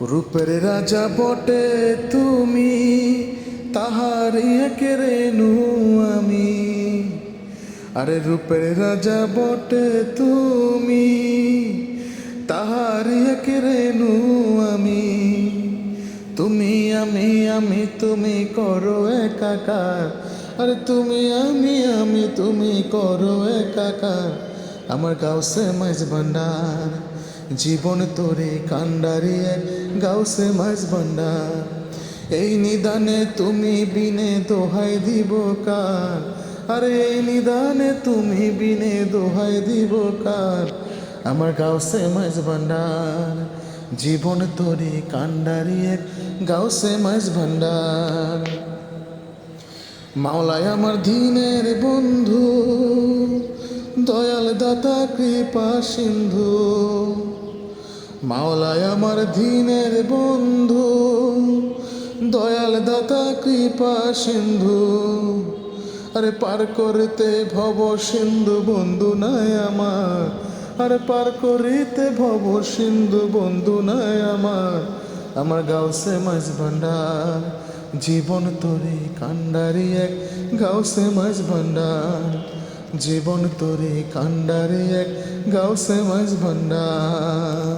রূপের রাজা বটে তুমি, তাহার কেরেনু আমি। আরে রূপের রাজা বটে তুমি, তাহার কেরেনু আমি। তুমি আমি আমি, তুমি করো একাকার। আরে তুমি আমি আমি, তুমি করো একাকার। আমার গাউসে মাঝ ভান্ডার। জীবন তোরে কান্ডারিয়ে গাউসে মাঝ ভান্ডার এই নিদানে তুমি বিনে দোহাই দিব কার? আরে এই নিদানে তুমি বিনে দোহাই দিব কার? আমার গাউসে মাঝ ভান্ডার জীবন তোরে কান্ডারিয়ে গাউসে মাঝ ভান্ডার মাওলায় আমার দিনের বন্ধু, দয়াল দাতা কৃপা সিন্ধু। মাওলায় আমার দিনের বন্ধু, দয়াল দাতা, কৃপা সিন্ধু। আরে পার করতে ভব সিন্ধু, বন্ধু নাই আমার। আরে পার করিতে ভব সিন্ধু, বন্ধু নাই আমার। আমার গাউসে মাঝ ভান্ডার, জীবন তোরে কান্ডারি এক। গাউসে মাঝ ভান্ডার, জীবন তোরে কান্ডারি এক। গাউসে মাঝ ভান্ডার।